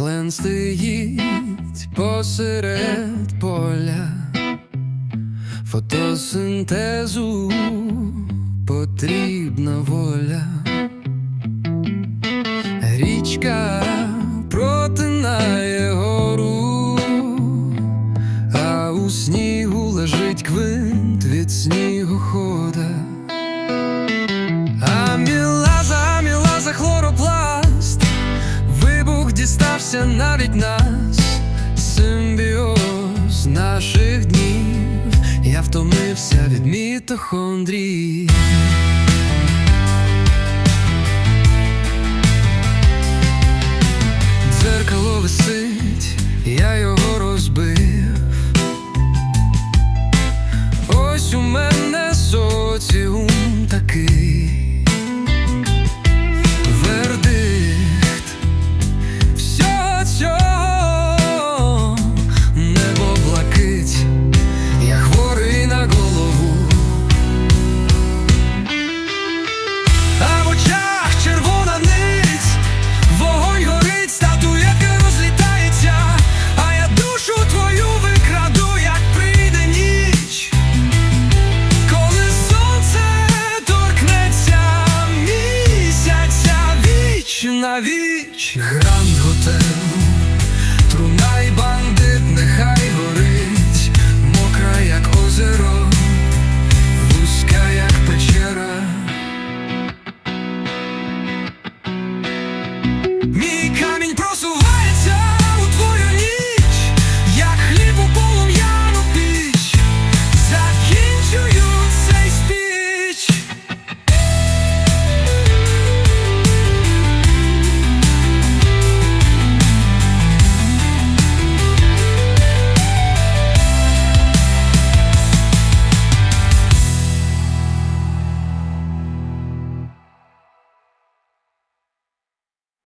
Клен стоїть посеред поля, фотосинтезу потрібна воля. Річка протинає гору, а у снігу лежить квинт від снігохода. А мілаза, мілаза хлоропласт, вибух дістався навіть нас, симбіоз наших днів. Я втомився від мітохондрії. Дзеркало висить, я його розбив. Ось у мене соціум такий. На віч, гранд готел, труна і банк